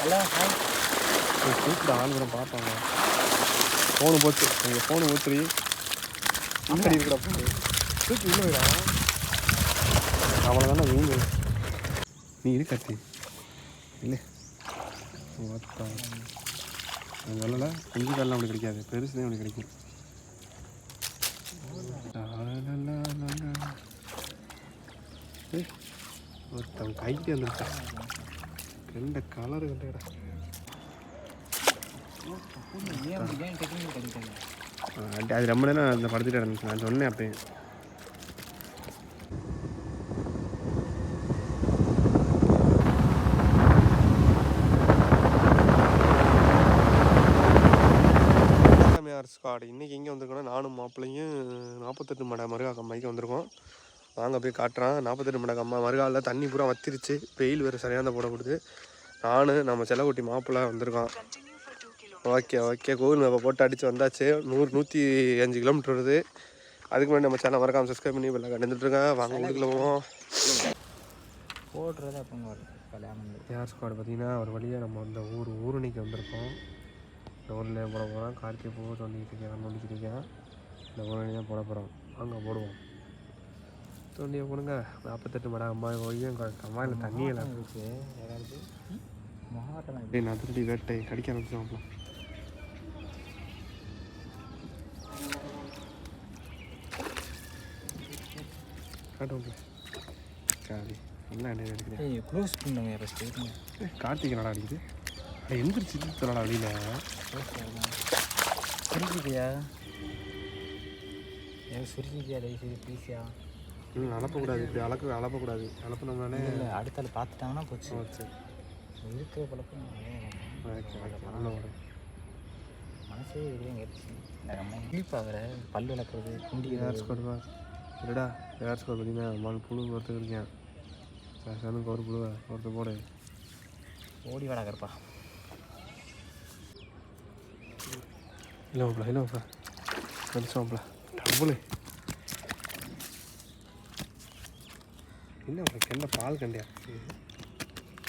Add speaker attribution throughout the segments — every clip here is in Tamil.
Speaker 1: Hello hi.
Speaker 2: தூக்கிட ஆள் கூட பார்ப்பாங்க. ஃபோனு போச்சு எங்கள் ஃபோனு ஊத்துறி முன்னாடி இருக்கிற ஃபோனு தூக்கி உள்ள விடா. அவ்வளோதானே மீன் நீ இரு இல்லை. அது வரல குஞ்சு காலெலாம் அவனுக்கு கிடைக்காது. பெருசு தான் அவனுக்கு கிடைக்கும் லாலாலாலாலா. ஏய், ஒருத்தன் கைக்கு வந்துருச்சா ரெண்டு கலர் கண்டடா அது ரொம்ப நேரம் அந்த படுத்துட்டு இருந்துச்சு நான் சொன்னேன் அப்பயும் ஸ்காட் இன்றைக்கி எங்கே வந்திருக்கோன்னா நானும் மாப்பிள்ளையும் நாற்பத்தெட்டு மடை மருகா கம்மாய்க்கு வந்திருக்கோம். வாங்க போய் காட்டுறான். நாற்பத்தெட்டு மடை கம்மா மறுகாலில் தண்ணி பூரா வத்திருச்சு. வெயில் வேறு சரியான போட கொடுத்து நான் நம்ம செல்லக்குட்டி மாப்பிள்ளை வந்திருக்கோம். Okay okay. கூகுள் மேப்பை போட்டு அடித்து வந்தாச்சு. நூறு நூற்றி அஞ்சு கிலோமீட்டர் வருது. அதுக்கு முன்னாடி நம்ம சேனல் மறக்காம சப்ஸ்கிரைப் பண்ணி பெல்லாம் கண்டுட்டுருக்கேன் வாங்க உள்ளுக்குள்ள போவோம்.
Speaker 1: போடுறது வரும் கல்யாணம்
Speaker 2: ஏஆர் ஸ்குவாட் பார்த்தீங்கன்னா ஒரு வழியாக நம்ம அந்த ஊர் ஊருணிக்கு வந்திருக்கோம். இந்த ஊரில் போட போகிறோம் கார்த்திகை பூ தோண்டிக்கிட்டு இருக்கேன் நோண்டிக்கிட்டு இருக்கேன். இந்த ஊரணி தான் போட போகிறோம் வாங்க போடுவோம். தோண்டியை போடுங்க. நாற்பத்தெட்டு மடா அம்மா அம்மாயில் தண்ணியே இல்லை
Speaker 1: இருக்கு யாராவது மொஹாட்டெல்லாம்
Speaker 2: அப்படியே நதிரடி வேட்டை கடிக்க ஆரம்பிச்சோம் காட்டுவோம் என்ன இருக்குது
Speaker 1: ஏய் க்ளோஸ் பண்ணுங்க. ஃபஸ்ட்டு
Speaker 2: கார்த்திகை நடா அடிக்குது? அட எந்திரிச்சு சொல்லடா வெளியில்.
Speaker 1: சுருக்கிட்டியா ஏன் சுருக்கிட்டியா தயவு செய்து ப்ளீஸியா
Speaker 2: அளப்பக்கூடாது இப்படி அளக்க அளப்பக்கூடாது அளப்பினோம்னாலே
Speaker 1: இல்லை அடுத்த ஆள் பார்த்துட்டாங்கன்னா போச்சு.
Speaker 2: சரி.
Speaker 1: இருக்கிற பழக்கம் மனசே வெளியே கேட்டுச்சு கிளிப்பாகிற பல் விளக்குறது குண்டி
Speaker 2: ஏஆர் ஸ்கோர் பா? இல்லைடா ஸ்கோர் பார்த்தீங்கன்னா மண் புழு ஒருத்தர் இருக்கேன். சனுக்கு ஒரு ஒருத்தர் போடு.
Speaker 1: ஓடி வளர்க்குறப்பா
Speaker 2: இல்லை மாப்பிள இல்லை மாப்பிள. கடிச்சோம் மாப்பிள. டபுளு. என்ன கெண்ட பால் கண்டியா?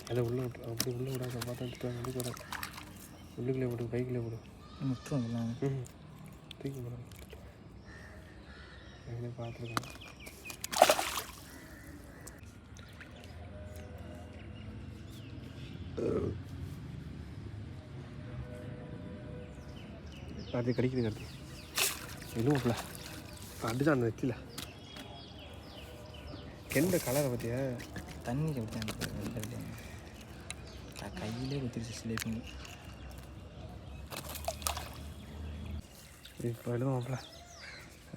Speaker 2: அதை உள்ளே விட்டு அப்படி உள்ளே விடாத. பார்த்தா எடுத்து அப்படி போட உள்ளுக்குள்ளே போடு. பைக்கில் போடு.
Speaker 1: எல்லாம்
Speaker 2: ம் தூக்கி போடு. எங்கே பார்த்துருக்கேன். கார்த்தி கடிக்குது கார்த்தி எதுவும் அடிதான் அந்த வெத்தில கெண்ட கலரை பற்றியா
Speaker 1: தண்ணி கவிட்டாங்க கையிலே குத்திருச்சு சிலேபிங்க
Speaker 2: இப்போ எழுதும் மாப்பிள.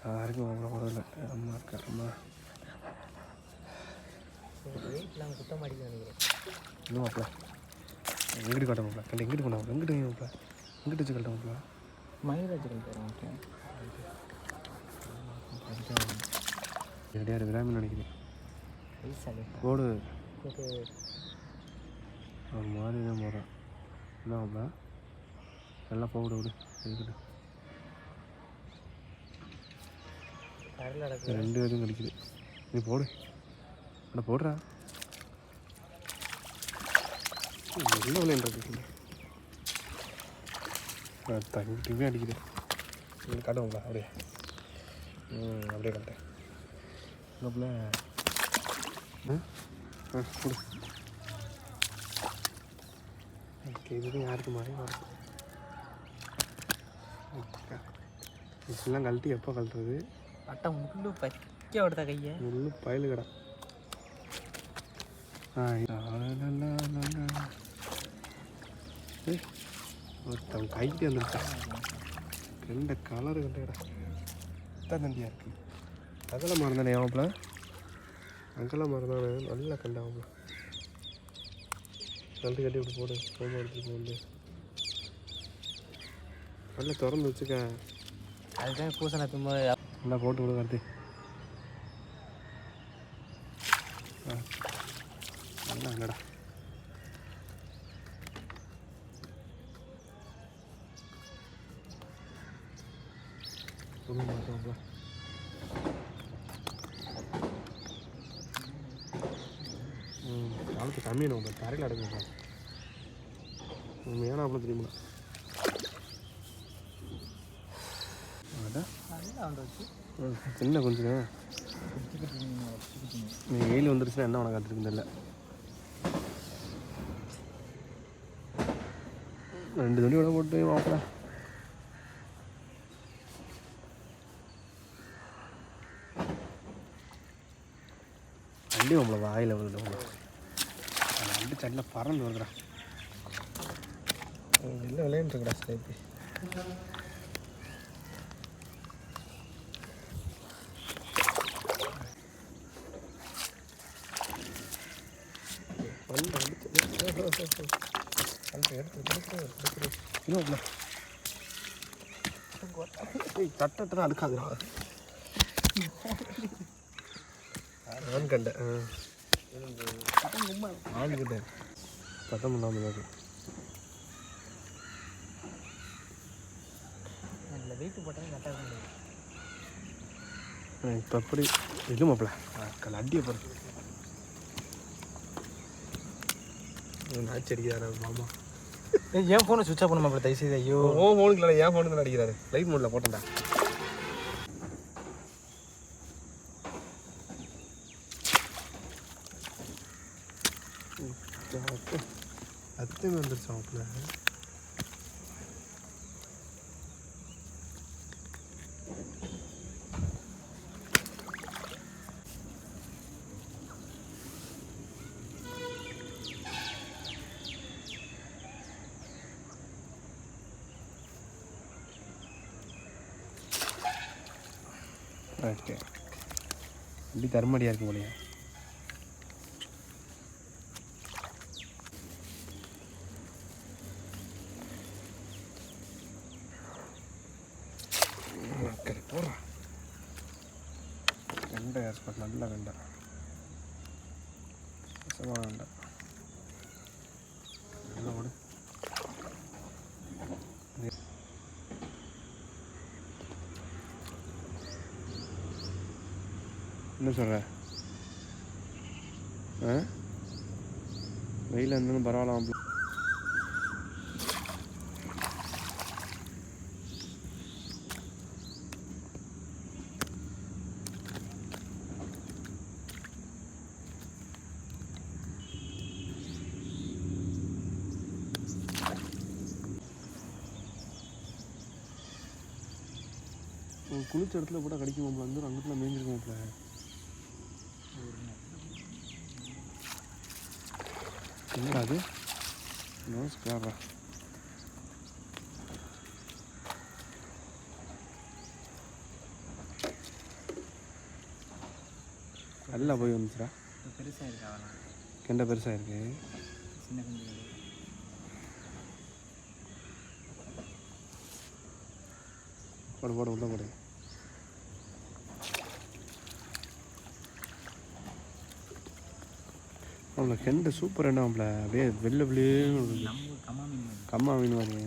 Speaker 2: யாருக்கும் மாப்பிள கூட இல்லை. அம்மா இருக்கா அம்மா.
Speaker 1: வெயிட்லாம் குத்த மாட்டேங்குது நினைக்கிறேன்
Speaker 2: இன்னும் மாப்பிள. எங்கிட்டு காட்ட மாப்பிள? கண்டு எங்கிட்டு கொண்டா எங்கிட்டு மாப்பிள? எங்கிட்டு வச்சு கட்ட மாப்பிள?
Speaker 1: மயிராஜ் பேர் ஓகே
Speaker 2: ரெடியாக விராமின்னு நினைக்கிறேன். போடு.
Speaker 1: ஒரு
Speaker 2: மாதிரி தான் போகிறேன் என்ன மாப்பிள நல்லா போவிட விடு. இருக்கட்டும் ரெண்டு பேரும் கடிக்குது. நீ போடு. அட போடுறா. நல்ல விளையாண்டு தங்கி டிவி அடிக்குது. காட்டுவோம்ல அப்படியே. ம் அப்படியே காட்டேன் உங்கப்பில் ஆ ஆ கொடு இதுதான் யாருக்கு மாதிரி வரும். இப்படிலாம் கழட்டி எப்போ கழட்டுறது?
Speaker 1: அட்டை முள்ளு பச்சை விடுதா கையை?
Speaker 2: முள்ளு பயலு கடை ஒருத்தன் கைக்கு வந்துருச்சா? ரெண்டு கலரு கண்டடா. தண்டியாக இருக்கு. அகல மறந்தானே ஆமாப்ல அகல மறந்தானே நல்லா கண்டாமல கண்டு கட்டி இப்படி போடு. சோமா எடுத்துட்டு வந்து நல்லா திறந்து வச்சுக்க.
Speaker 1: அதுதான் பூசணை தும்ப
Speaker 2: நல்லா போட்டு விடு கார்த்தி. ஆ. நல்லா என்னடா சொல்ல மாட்டோம்ல ம் காலத்து கம்மியான தரையில் அடங்குங்க உண்மையான அப்பளம் தெரியுமா? சின்ன கொஞ்சம்? நீ வெயில் வந்துருச்சுன்னா என்ன உனக்கு தெரியல. ரெண்டு துணி விட போட்டு மாப்பிள்ள வண்டி மாப்பிள்ள வாயில் வருது சட்டில் பறந்து வருதுடா. இல்லை விளையாண்டுருக்கடா ஸ்லேப்பி தட்டத்தை அடுக்காதுடா நான் கண்டேன். கண்டேன் சட்டம் இல்லாமல் இருக்கு. இப்போ எப்படி இது மாப்பிள்ள கல் அடியை பாரு நாச்சு அடிக்கிறாரு மாமா.
Speaker 1: என் ஃபோனை சுவிட்ச் ஆஃப் பண்ண மாப்பிள்ள தயவு செய்து ஐயோ
Speaker 2: ஓ ஃபோனுக்கு இல்லை என் ஃபோனுக்கு தான் அடிக்கிறாரு. லைட் மோடில் போட்டேன்டா. அத்தையும் வந்துருச்சு ஓகே இப்படி தர்மடியாக இருக்கும் போலயே வெண்டை ஏற்பட் நல்ல வெண்டை. சும்மா வெண்டை. நல்லா என்ன சொல்கிற ஆ? வெயில் இருந்தாலும் பரவாயில்ல மாப்பிள்ள குளிச்ச இடத்துல போட்டால் கிடைக்கும் மாப்பிள்ள. வந்து அங்கத்தில் மேய்ஞ்சிருக்கும் மாப்பிள்ள. என்னடா அது நமஸ்காரா நல்லா போய் வந்துச்சுடா.
Speaker 1: பெருசாக இருக்கா அவனா
Speaker 2: கெண்டை பெருசாக இருக்கு.
Speaker 1: சின்ன கண்டு
Speaker 2: போடு போடு உள்ள போடு. அவங்கள கெண்டை சூப்பர் என்ன அவங்கள அப்படியே வெளில
Speaker 1: வெளியே கம்மா மீன் மாதிரி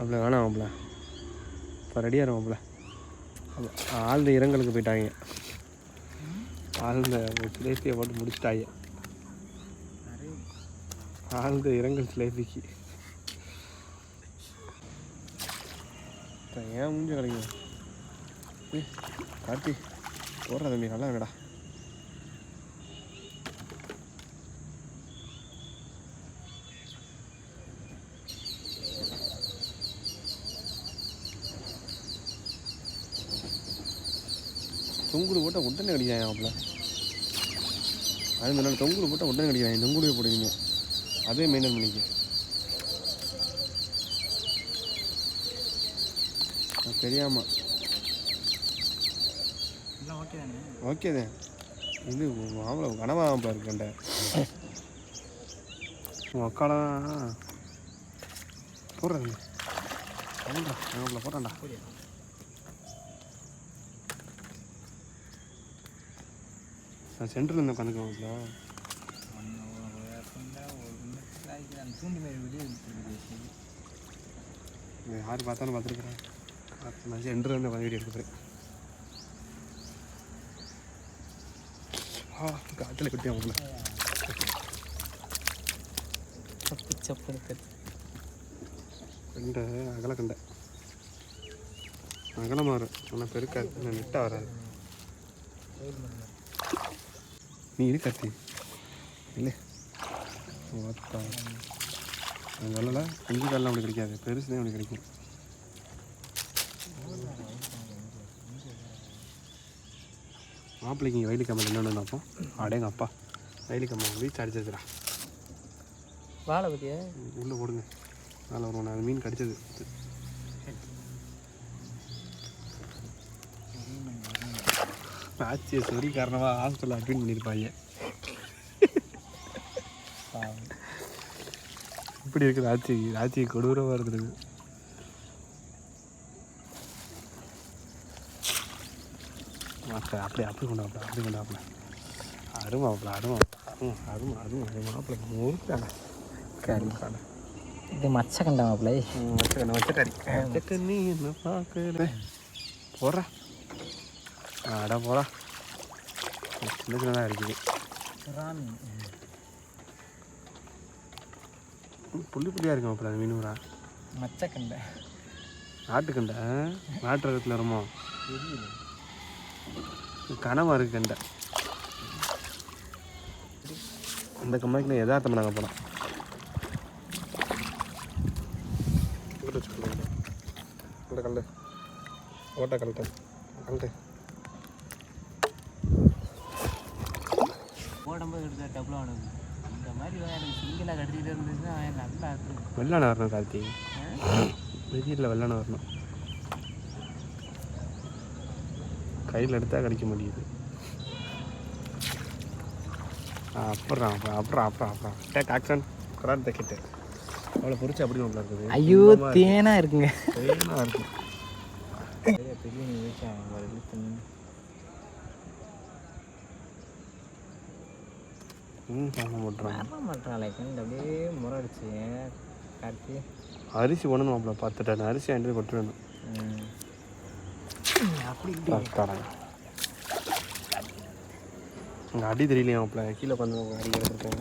Speaker 2: அவ்வளோ வேணாம் அவங்கள இப்போ ரெடியாக இருவாப்ல ஆழ்ந்த இரங்கலுக்கு போயிட்டாங்க. ஆழ்ந்த சிலேபியை போட்டு முடிச்சிட்டாங்க. ஆழ்ந்த இரங்கல் சிலேபிக்கு ஏன் முடிஞ்ச கிடைக்கும் காட்டி கார்த்தி போடுற தம்பி நல்லா வேடா தொங்குடு போட்டால் உடனே கடிக்கிறான் அவங்கள அது நல்ல தொங்குடு போட்டால் உடனே கடிக்கிறான் தொங்குடுவே போடுவீங்க அதே மெயின்டைன் பண்ணிக்க. அது தெரியாம.
Speaker 1: எல்லாம் ஓகே தானே?
Speaker 2: இது மாப்பிள கனவா மாப்பிள இருக்கண்ட உன் அக்காலாம் போடுறது போடுறா மாப்பிள போடுறான்டா
Speaker 1: அப்படியா
Speaker 2: நான் சென்டரில் இருந்து உட்காந்துக்க மாப்பிள
Speaker 1: ஒன்று ஒரு குண்டா ஒரு குண்டா அந்த தூண்டி மாதிரி வெளியே இருக்குது
Speaker 2: இதை யார் பார்த்தாலும் பார்த்துருக்குறேன் நான் சென்டரில் இருந்து உட்காந்து வீடியோ எடுக்கிறேன் ஆ காற்றுல மாப்பிள
Speaker 1: சப்பு சப்பு
Speaker 2: கண்டை அகல கண்டை. அகலமாக வரும். ஆனால் பெருக்காது நெட்டாக வராது. நீ இரு கத்தி. இல்லை. ஓத்தா அந்த வெள்ளல குஞ்சு காலெலாம் அப்படி கிடைக்காது. பெருசு தான் அப்படி கிடைக்கும். மாப்பிள்ளைக்கு வயலு கம்மல் என்னென்னு பார்ப்போம். அடேங்க அப்பா. வயலு கம்மல் வீச்சு அடிச்சதுடா
Speaker 1: வாழை பற்றியா
Speaker 2: உள்ளே போடுங்க. மேலே வரும் நான் மீன் கடிச்சது. ஆச்சியை சொறி காரணமாக ஹாஸ்பிட்டலில் அட்மிட் பண்ணியிருப்பாங்க இப்படி இருக்குது ஆச்சி ஆச்சி கொடூரமாக இருக்குது. மாப்பிள்ள அப்படி அப்படி கொண்டாப்பல அப்படி கொண்டாப்பல அருமாப்பிள்ள அருமா அருமா அருமா அருமா அருமா மாப்பிள்ள முறுக்கான கடை.
Speaker 1: இது மச்ச கண்டமாப்பிள்ளை
Speaker 2: வச்சக்கண்ணு வச்சக்கறி வச்சக்கண்ணி என்ன பார்க்கல. போடுறா அடா போடா. சின்ன சின்னதாக இருக்குது. புள்ளி புள்ளியாக இருக்கும் அப்போ அது மீனூரா?
Speaker 1: மச்ச கண்டை
Speaker 2: நாட்டுக்கண்டை நாட்டு ரகத்தில் வருமோ? கனமாக இருக்கு கண்டை. அந்த கம்பெனிக்கு யதார்த்தம் நாங்கள் போனோம் கல்டு கல்டு ஓட்ட கல்ட்டு கல்ட்டு
Speaker 1: ஓடும்போது எடுத்த டபுள் ஆடுது இந்த மாதிரி எனக்கு சிங்கிளாக கடிச்சிக்கிட்டே இருந்துச்சுன்னா நல்லா இருக்கும்
Speaker 2: வெள்ளான வரணும் கார்த்தி. வெயிலில் வெள்ளான வரணும். கையில் எடுத்தால் கடிக்க முடியுது. அப்புறம் அப்புறம் அப்புறம் அப்புறம் அப்புறம். டேக் ஆக்ஷன் கரான் தக்கிட்டு அவ்வளோ பொறிச்சு அப்படி ஒன்று இருக்குது.
Speaker 1: ஐயோ தேனா இருக்குங்க.
Speaker 2: தேனா இருக்கும்
Speaker 1: பெரிய பெரிய நிகழ்ச்சி
Speaker 2: ம் பண்ண மாட்டோம்
Speaker 1: வர மாட்டாளே கண்டு அப்படியே முறடிச்சு கார்த்தி
Speaker 2: அரிசி ஒன்று மாப்பிள்ள பத்து டன் அரிசி வாங்கிட்டு போய் கொட்டு வேணும்
Speaker 1: ம். அப்படி
Speaker 2: அடி தெரியலையா மாப்பிள்ள கீழே உட்காந்து அடி எடுத்துருக்கேன்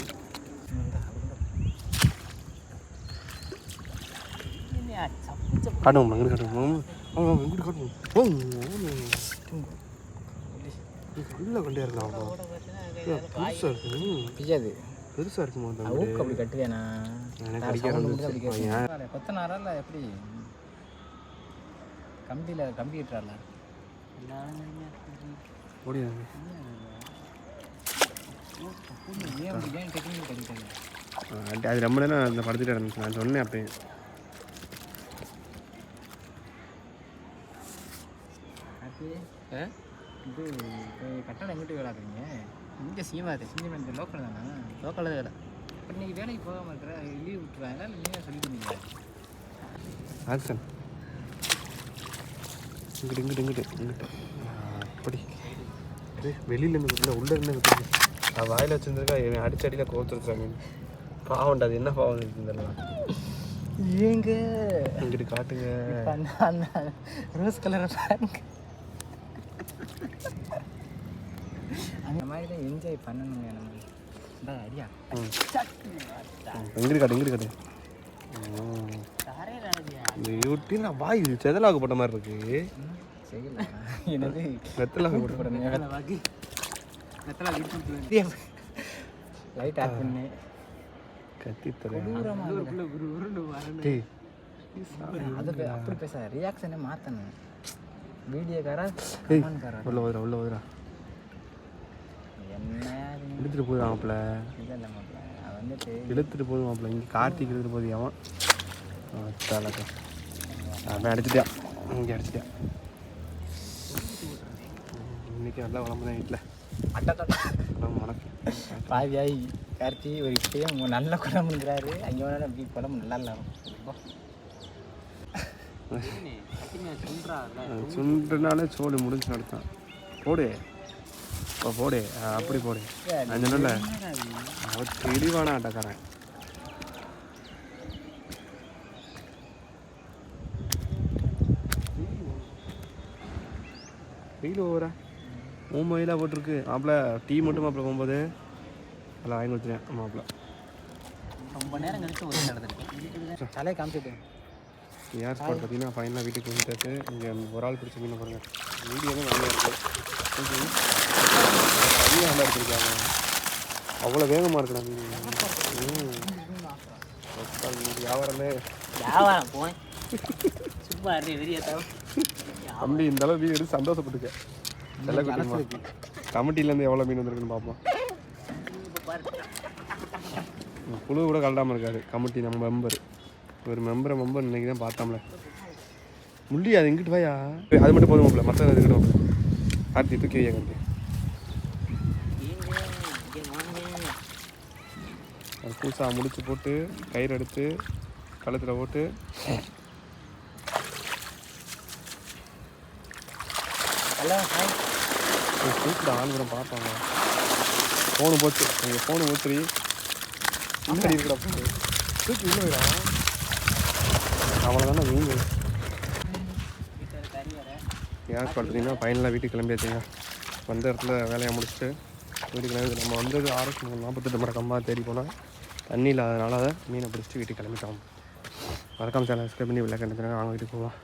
Speaker 2: காட்டுவோம் எங்கிட்டு காட்டுவோம் எங்கிட்டு காட்டுவோம் உள்ள கொண்டே இருக்கலாம் பெருசாக இருக்கு.
Speaker 1: பிஜாது
Speaker 2: பெருசாக இருக்குமா அந்த
Speaker 1: ஊக்கு அப்படி கட்டுவேனா
Speaker 2: எனக்கு
Speaker 1: கொத்தனாரா எப்படி? கம்பியில் கம்பி கட்டுறால
Speaker 2: ஓடி
Speaker 1: ஏன் அப்படி ஏன் டெக்னிக் கிடைக்காது
Speaker 2: அது ரொம்ப நேரம் அந்த படுத்துட்டு இருந்துச்சு. நான் சொன்னேன் அப்பயே.
Speaker 1: கட்டடம் எங்கிட்டு வேலை ஆக்குறீங்க இங்கே சீமாது சிந்திமெண்ட் லோக்கல் தானே? லோக்கலில் வேலை இப்போ நீங்கள் வேலைக்கு போக மாட்டேற லீவ் விட்டுருவாங்களா? இல்லை நீங்கள் சொல்லி தந்தீங்களா
Speaker 2: ஆக்ஷன். இங்கிட்டு இங்கிட்டு இங்கிட்டு இங்கிட்டு. அப்படி. வெளியில இருந்து இல்லை உள்ள இருந்து. நான் வாயில வச்சிருந்திருக்கா இவன் அடிச்சு அடியில கோத்துருச்சாங்க பாவம்டா அது என்ன பாவம் இருக்குதுலாம்
Speaker 1: ஏங்க?
Speaker 2: இங்கிட்டு காட்டுங்க.
Speaker 1: ரோஸ் கலரை பாருங்க. தான் என்ஜாய் பண்ணணுங்க நம்ம.
Speaker 2: ம். இங்கிட்டு காட்டு இங்கிட்டு காட்டு. இந்த நான் வாய் செதலாகப்பட்ட மாதிரி இருக்கு.
Speaker 1: என்னது?
Speaker 2: வெத்தலாகப்பட்ட
Speaker 1: வாக்கு. லைட் ஆஃப் பண்ணு.
Speaker 2: கத்தி தரேன்.
Speaker 1: அது அப்படி பேச ரியாக்ஷனே மாற்றணும் வீடியோக்காரா
Speaker 2: உள்ள வந்துடா உள்ள வந்துடா
Speaker 1: இது இல்லை மாப்பிள்ள
Speaker 2: இழுத்துட்டு போதுமாப்ல இங்கே கார்த்திக் இழுத்துட்டு போது அவன் தலக்க அவன் அடிச்சிட்டான் இங்கே அடிச்சிட்டான் இன்னைக்கு நல்லா வளம்பு தான் வீட்டில்
Speaker 1: பாவியாய் கார்த்தி ஒரு இப்பயும் உங்க நல்ல குழம்புங்கிறாரு அங்கே வேணாலும் அப்படி குழம்பு நல்லா இல்லை
Speaker 2: சுண்டுனாலே சோடு முடிஞ்சு நடத்தான் போடு. இப்போ போடு. அப்படி போடு. நான் சொன்னல அவன் தெளிவான ஆட்டக்காரன். வெயில் ஓவரா? மூணு வெயிலாக போட்டிருக்கு. மாப்பிள்ள டீ மட்டும் மாப்பிள்ள போகும்போது. அதில் வாங்கி கொடுத்துருவேன் மாப்பிள்ள
Speaker 1: ரொம்ப நேரம் கழிச்சு ஒரு நடந்திருக்கேன் தலையை காமிச்சிட்டு.
Speaker 2: ஏர் ஸ்பாட் பார்த்தீங்கன்னா ஃபைனலாக வீட்டுக்கு வந்துட்டு இங்கே ஒரு ஆள் பிடிச்ச மீன் பாருங்க. வீடியோ தான் நல்லா இருக்கு. தனியாக நல்லா எடுத்துருக்காங்க அவ்வளோ வேகமாக இருக்குடா மீன். வியாபாரமே.
Speaker 1: வியாபாரம் போய். சும்மா
Speaker 2: தம்பி இந்த அளவு எடுத்து சந்தோஷப்பட்டுக்க. செல்ல குட்டிமா. கமிட்டிலேருந்து எவ்வளோ மீன் வந்திருக்குன்னு பார்ப்போம் புழு கூட கலடாமல் இருக்காரு. கமிட்டி நம்ம மெம்பர் ஒரு மெம்பரை மெம்பர் இன்னைக்கு தான் பார்த்தாம்ல. முள்ளி அது எங்கிட்டு வாயா? அது மட்டும் போதும் மாப்பிள்ள. மற்ற இருக்கட்டும். கார்த்தி தூக்கி வையா கார்த்தி அது பூசா முடிச்சு போட்டு கயிறு எடுத்து கழுத்தில் போட்டு.
Speaker 1: Hello hi.
Speaker 2: தூக்கிட ஆளுநரம் பார்ப்பாங்க ஃபோனு போச்சு நீங்கள் ஃபோனு போச்சு இருக்கடா ஃபோனு தூக்கி உள்ள அவ்வளோதானே மீன்
Speaker 1: ஏன் கறி
Speaker 2: பார்த்தீங்கன்னா ஃபைனலாக வீட்டுக்கு கிளம்பியாச்சுங்க வந்த இடத்துல வேலையை முடிச்சுட்டு வீட்டுக்கு கிளம்பி நம்ம வந்தது ஆரோக்கியம் நாற்பத்தெட்டு மணி கம்மா தேடி போனால் தண்ணி இல்லாதனால மீனை பிடிச்சிட்டு வீட்டுக்கு கிளம்பிட்டோம். மறக்காம சேனல் சப்ஸ்கிரைப் பண்ணி விளையாண்டு வாங்க வீட்டுக்கு போவோம்.